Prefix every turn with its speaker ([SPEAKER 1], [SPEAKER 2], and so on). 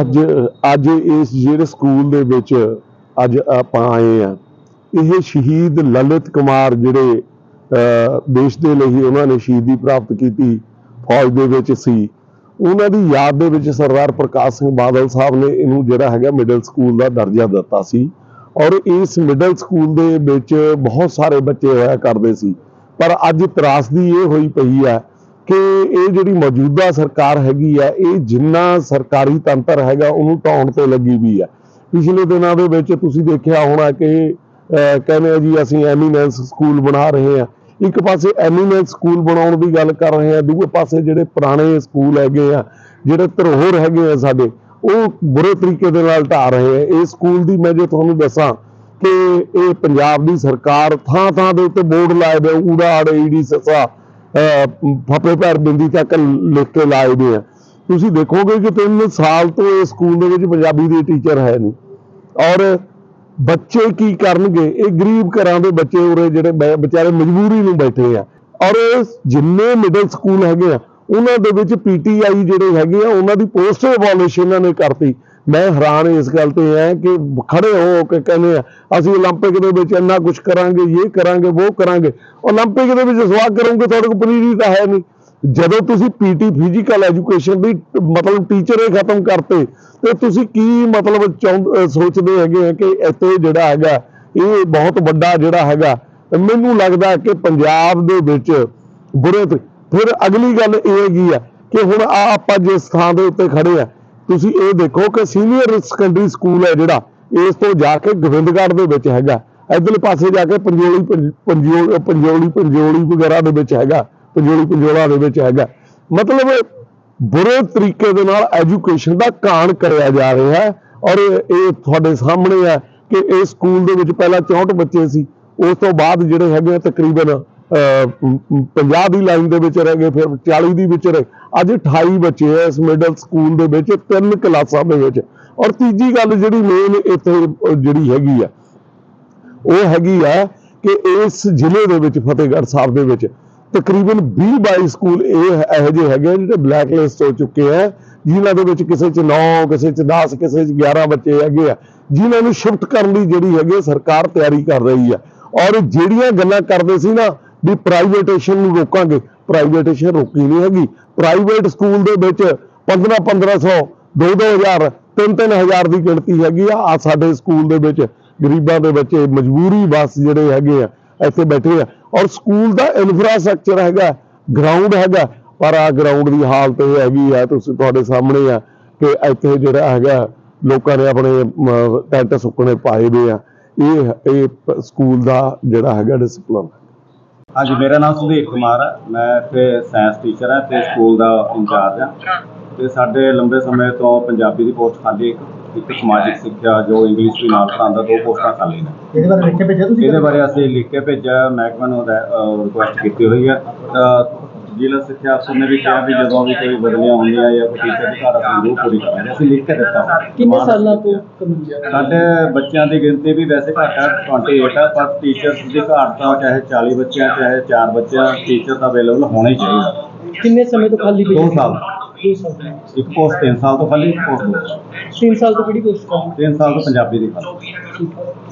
[SPEAKER 1] ਅੱਜ ਅੱਜ ਇਸ ਜਿਹੜੇ ਸਕੂਲ ਦੇ ਵਿੱਚ ਅੱਜ ਆਪਾਂ ਆਏ ਆ ਇਹ ਸ਼ਹੀਦ ਲਲਿਤ ਕੁਮਾਰ ਜਿਹੜੇ ਦੇਸ਼ ਦੇ ਲਈ ਉਹਨਾਂ ਨੇ ਸ਼ਹੀਦੀ ਪ੍ਰਾਪਤ ਕੀਤੀ, ਫੌਜ ਦੇ ਵਿੱਚ ਸੀ। ਉਹਨਾਂ ਦੀ ਯਾਦ ਦੇ ਵਿੱਚ ਸਰਦਾਰ ਪ੍ਰਕਾਸ਼ ਸਿੰਘ ਬਾਦਲ ਸਾਹਿਬ ਨੇ ਇਹਨੂੰ ਜਿਹੜਾ ਹੈਗਾ ਮਿਡਲ ਸਕੂਲ ਦਾ ਦਰਜਾ ਦਿੱਤਾ ਸੀ। ਔਰ ਇਸ ਮਿਡਲ ਸਕੂਲ ਦੇ ਵਿੱਚ ਬਹੁਤ ਸਾਰੇ ਬੱਚੇ ਹੋਇਆ ਕਰਦੇ ਸੀ। ਪਰ ਅੱਜ ਤਰਾਸਦੀ ਇਹ ਹੋਈ ਪਈ ਆ ਕਿ ਇਹ ਜਿਹੜੀ ਮੌਜੂਦਾ ਸਰਕਾਰ ਹੈਗੀ ਆ, ਇਹ ਜਿੰਨਾ ਸਰਕਾਰੀ ਤੰਤਰ ਹੈਗਾ, ਉਹਨੂੰ ਢਾਉਣ ਤੇ ਲੱਗੀ ਵੀ ਆ। ਪਿਛਲੇ ਦਿਨਾਂ ਦੇ ਵਿੱਚ ਤੁਸੀਂ ਦੇਖਿਆ ਹੋਣਾ ਕਿ ਕਹਿੰਦੇ ਆ ਜੀ, ਅਸੀਂ ਐਮੀਨੈਂਸ ਸਕੂਲ ਬਣਾ ਰਹੇ ਆ। ਇੱਕ ਪਾਸੇ ਐਮੀਨੈਂਸ ਸਕੂਲ ਬਣਾਉਣ ਦੀ ਗੱਲ ਕਰ ਰਹੇ ਆ, ਦੂਜੇ ਪਾਸੇ ਜਿਹੜੇ ਪੁਰਾਣੇ ਸਕੂਲ ਹੈਗੇ ਆ, ਜਿਹੜੇ ਧਰੋਹਰ ਹੈਗੇ ਆ ਸਾਡੇ, ਉਹ ਬੁਰੇ ਤਰੀਕੇ ਦੇ ਨਾਲ ਢਾ ਰਹੇ ਆ। ਇਹ ਸਕੂਲ ਦੀ ਮੈਂ ਜੇ ਤੁਹਾਨੂੰ ਦੱਸਾਂ ਕਿ ਇਹ ਪੰਜਾਬ ਦੀ ਸਰਕਾਰ ਥਾਂ ਥਾਂ ਦੇ ਉੱਤੇ ਬੋਰਡ ਲਾਏ ਦੇ ਊੜਾ ਆੜੇ ਈੜੀ ਸਸਾ ਅਹ ਫੱਪੇ ਪੈਰ ਬਿੰਦੀ ਤੱਕ ਲਿਖ ਕੇ ਲਾਏ ਦੇ ਆ। ਤੁਸੀਂ ਦੇਖੋਗੇ ਕਿ ਤਿੰਨ ਸਾਲ ਤੋਂ ਇਹ ਸਕੂਲ ਦੇ ਵਿੱਚ ਪੰਜਾਬੀ ਦੇ ਟੀਚਰ ਹੈ ਨਹੀਂ। ਔਰ ਬੱਚੇ ਕੀ ਕਰਨਗੇ? ਇਹ ਗਰੀਬ ਘਰਾਂ ਦੇ ਬੱਚੇ ਉਰੇ ਜਿਹੜੇ ਵਿਚਾਰੇ ਮਜਬੂਰੀ ਨੂੰ ਬੈਠੇ ਆ। ਔਰ ਇਹ ਜਿੰਨੇ ਮਿਡਲ ਸਕੂਲ ਹੈਗੇ ਆ, ਉਹਨਾਂ ਦੇ ਵਿੱਚ ਪੀਟੀਆਈ ਜਿਹੜੇ ਹੈਗੇ ਆ, ਉਹਨਾਂ ਦੀ ਪੋਸਟਰ ਅਬੋਲਿਸ਼ ਇਹਨਾਂ ਨੇ ਕਰਤੀ। ਮੈਂ ਹੈਰਾਨ ਇਸ ਗੱਲ ਤੇ ਆ ਕਿ ਖੜੇ ਹੋ ਕੇ ਕਹਿੰਦੇ ਆ ਅਸੀਂ 올림픽 ਦੇ ਵਿੱਚ ਇੰਨਾ ਕੁਝ ਕਰਾਂਗੇ ਇਹ ਕਰਾਂਗੇ ਉਹ ਕਰਾਂਗੇ 올림픽 ਦੇ ਵਿੱਚ ਸਵਾਗ ਕਰੋਗੇ ਤੁਹਾਡੇ ਕੋਲ ਪਨੀਰੀ ਤਾਂ ਹੈ ਨਹੀਂ ਜਦੋਂ ਤੁਸੀਂ ਪੀਟੀ ਫਿਜ਼ੀਕਲ ਐਜੂਕੇਸ਼ਨ ਦੀ ਟ- ਮਤਲਬ ਟੀਚਰ ਹੀ ਖਤਮ ਕਰਤੇ ਤੇ ਤੁਸੀਂ ਕੀ ਮਤਲਬ ਚਾਹੁੰ- ਅਹ ਸੋਚਦੇ ਹੈਗੇ ਆ ਕਿ ਇੱਥੇ ਜਿਹੜਾ ਹੈਗਾ ਇਹ ਬਹੁਤ ਵੱਡਾ ਜਿਹੜਾ ਹੈਗਾ ਮੈਨੂੰ ਲੱਗਦਾ ਕਿ ਪੰਜਾਬ ਦੇ ਵਿੱਚ ਬੁਰੇ ਤੇ ਫਿਰ ਅਗਲੀ ਗੱਲ ਇਹ ਹੈਗੀ ਆ ਕਿ ਹੁਣ ਆ ਆਪਾਂ ਜਿਸ ਥਾਂ ਦੇ ਉੱਤੇ ਖੜੇ ਆ ਤੁਸੀਂ ਇਹ ਦੇਖੋ ਕਿ ਸੀਨੀਅਰ ਸੈਕੰਡਰੀ ਸਕੂਲ ਹੈ ਜਿਹੜਾ, ਇਸ ਤੋਂ ਜਾ ਕੇ ਗੋਬਿੰਦਗੜ੍ਹ ਦੇ ਵਿੱਚ ਹੈਗਾ। ਇਧਰਲੇ ਪਾਸੇ ਜਾ ਕੇ ਪੰਜੋਲੀ, ਪੰਜ- ਪੰਜੋਲੀ ਪੰਜੋਲੀ ਵਗੈਰਾ ਦੇ ਵਿੱਚ ਹੈਗਾ, ਪੰਜੋਲੀ, ਪੰਜੋਲਾ ਦੇ ਵਿੱਚ ਹੈਗਾ। ਮਤਲਬ ਬੁਰੇ ਤਰੀਕੇ ਦੇ ਨਾਲ ਐਜੂਕੇਸ਼ਨ ਦਾ ਕਾਣ ਕਰਿਆ ਜਾ ਰਿਹਾ ਹੈ ਔਰ ਇਹ ਤੁਹਾਡੇ ਸਾਹਮਣੇ ਹੈ ਕਿ ਇਸ ਸਕੂਲ ਦੇ ਵਿੱਚ ਪਹਿਲਾਂ 64 ਬੱਚੇ ਸੀ, ਉਸ ਤੋਂ ਬਾਅਦ ਜਿਹੜੇ ਹੈਗੇ ਆ ਤਕਰੀਬਨ 50 ਦੀ ਲਾਈਨ ਦੇ ਵਿੱਚ ਰਹਿ ਗਏ ਫਿਰ 40 ਦੀ ਵਿੱਚ ਰਹੇ ਅੱਜ 28 ਬੱਚੇ ਆ ਇਸ ਮਿਡਲ ਸਕੂਲ ਦੇ ਵਿੱਚ ਤਿੰਨ ਕਲਾਸਾਂ ਦੇ ਵਿੱਚ। ਔਰ ਤੀਜੀ ਗੱਲ ਜਿਹੜੀ ਮੇਨ ਇੱਥੇ ਜਿਹੜੀ ਹੈਗੀ ਆ ਉਹ ਹੈਗੀ ਆ ਕਿ ਇਸ ਜ਼ਿਲ੍ਹੇ ਦੇ ਵਿੱਚ ਫਤਿਹਗੜ੍ਹ ਸਾਹਿਬ ਦੇ ਵਿੱਚ ਤਕਰੀਬਨ 20 22 ਸਕੂਲ ਇਹ ਇਹੋ ਜਿਹੇ ਹੈਗੇ ਆ ਜਿਹੜੇ ਬਲੈਕ ਲਿਸਟ ਹੋ ਚੁੱਕੇ ਆ ਜਿਨ੍ਹਾਂ ਦੇ ਵਿੱਚ ਕਿਸੇ 'ਚ 9 ਕਿਸੇ 'ਚ 10 ਕਿਸੇ 'ਚ 11 ਬੱਚੇ ਹੈਗੇ ਆ ਜਿਨ੍ਹਾਂ ਨੂੰ ਸ਼ਿਫਟ ਕਰਨ ਦੀ ਜਿਹੜੀ ਹੈਗੀ ਆ, ਸਰਕਾਰ ਤਿਆਰੀ ਕਰ ਰਹੀ ਆ। ਔਰ ਜਿਹੜੀਆਂ ਗੱਲਾਂ ਕਰਦੇ ਸੀ ਨਾ ਵੀ ਪ੍ਰਾਈਵੇਟੇਸ਼ਨ ਨੂੰ ਰੋਕਾਂਗੇ। ਪ੍ਰਾਈਵੇਟੇਸ਼ਨ ਰੋਕੀ ਨਹੀਂ ਹੈਗੀ। ਪ੍ਰਾਈਵੇਟ ਸਕੂਲ ਦੇ ਵਿੱਚ 15 1500 2 2000 3 3000 ਦੀ ਗਿਣਤੀ ਹੈਗੀ ਆ। ਆ ਸਾਡੇ ਸਕੂਲ ਦੇ ਵਿੱਚ, ਗਰੀਬਾਂ ਦੇ ਬੱਚੇ ਮਜਬੂਰੀ ਬਸ ਜਿਹੜੇ ਹੈਗੇ ਆ, ਇੱਥੇ ਬੈਠੇ ਆ। ਔਰ ਸਕੂਲ ਦਾ ਇਨਫਰਾਸਟ੍ਰਕਚਰ ਹੈਗਾ ਗਰਾਊਂਡ ਹੈਗਾ। ਪਰ ਆ ਗਰਾਊਂਡ ਦੀ ਹਾਲਤ ਇਹ ਹੈਗੀ ਆ, ਤੁਸੀਂ ਤੁਹਾਡੇ ਸਾਹਮਣੇ ਆ ਕਿ ਇੱਥੇ ਜਿਹੜਾ ਹੈਗਾ, ਲੋਕਾਂ ਨੇ ਆਪਣੇ ਟੈਂਟ ਸੁੱਕਣੇ ਪਾਏ ਦੇ ਆ। ਇਹ ਇਹ ਸਕੂਲ ਦਾ ਜਿਹੜਾ ਹੈਗਾ ਡਿਸਪਲਨ
[SPEAKER 2] ਹਾਂਜੀ ਮੇਰਾ ਨਾਮ ਸੁਧੀਰ ਕੁਮਾਰ ਹੈ ਮੈਂ ਇੱਥੇ ਸਾਇੰਸ ਟੀਚਰ ਹਾਂ ਤੇ ਸਕੂਲ ਦਾ ਇੰਚਾਰਜ ਹਾਂ ਤੇ ਸਾਡੇ ਲੰਬੇ ਸਮੇਂ ਤੋਂ ਪੰਜਾਬੀ ਦੀ ਪੋਸਟ ਖਾਲੀ ਇੱਕ ਇੱਕ ਸਮਾਜਿਕ ਸਿੱਖਿਆ ਜੋ ਇੰਗਲਿਸ਼ ਵੀ ਨਾਲ ਪੜ੍ਹਾਉਂਦਾ ਦੋ ਪੋਸਟਾਂ ਖਾਲੀ ਨੇ।
[SPEAKER 3] ਇਹਦੇ ਬਾਰੇ ਲਿਖ ਕੇ ਭੇਜਿਆ ਤੁਸੀਂ?
[SPEAKER 2] ਇਹਦੇ ਬਾਰੇ ਅਸੀਂ ਲਿਖ ਕੇ ਭੇਜਿਆ ਮਹਿਕਮੇ ਨੂੰ ਰਿਕੁਐਸਟ ਕੀਤੀ ਹੋਈ ਹੈ ਜ਼ਿਲ੍ਹਾ ਸਿੱਖਿਆ ਅਫਸਰ ਨੇ ਵੀ ਕਿਹਾ ਵੀ ਜਦੋਂ ਵੀ ਕੋਈ ਬਦਲੀਆਂ ਹੁੰਦੀਆਂ ਜਾਂ ਕੋਈ ਟੀਚਰ ਦੀ ਘਾਟ ਅਸੀਂ ਜ਼ਰੂਰ ਪੂਰੀ ਕਰਾਂਗੇ ਅਸੀਂ ਲਿਖ ਕੇ ਦਿੱਤਾ।
[SPEAKER 3] ਕਿੰਨੇ ਸਾਲਾਂ ਤੋਂ
[SPEAKER 2] ਸਾਡੇ ਬੱਚਿਆਂ ਦੀ ਗਿਣਤੀ ਵੀ ਵੈਸੇ ਘੱਟ ਹੈ 28 ਹੈ ਪਰ ਟੀਚਰਸ ਦੀ ਘਾਟ ਤਾਂ ਚਾਹੇ 40 ਬੱਚੇ ਆ ਚਾਹੇ 4 ਬੱਚੇ ਆ ਟੀਚਰ ਤਾਂ ਅਵੇਲੇਬਲ ਹੋਣਾ ਹੀ ਚਾਹੀਦਾ
[SPEAKER 3] ਕਿੰਨੇ ਸਮੇਂ ਤੋਂ ਖਾਲੀ ਪਈ
[SPEAKER 2] ਦੋ
[SPEAKER 3] ਹੈ?
[SPEAKER 2] ਸਾਲ।
[SPEAKER 3] ਦੋ ਸਾਲ
[SPEAKER 2] ਇੱਕ ਪੋਸਟ 3 ਸਾਲ ਤੋਂ ਖਾਲੀ ਇੱਕ ਪੋਸਟ
[SPEAKER 3] ਤਿੰਨ ਸਾਲ ਤੋਂ ਕਿਹੜੀ ਕੋਸ਼ਿਸ਼ ਕਰ
[SPEAKER 2] 3 ਸਾਲ ਤੋਂ ਪੰਜਾਬੀ ਦੀ ਖਾਲੀ।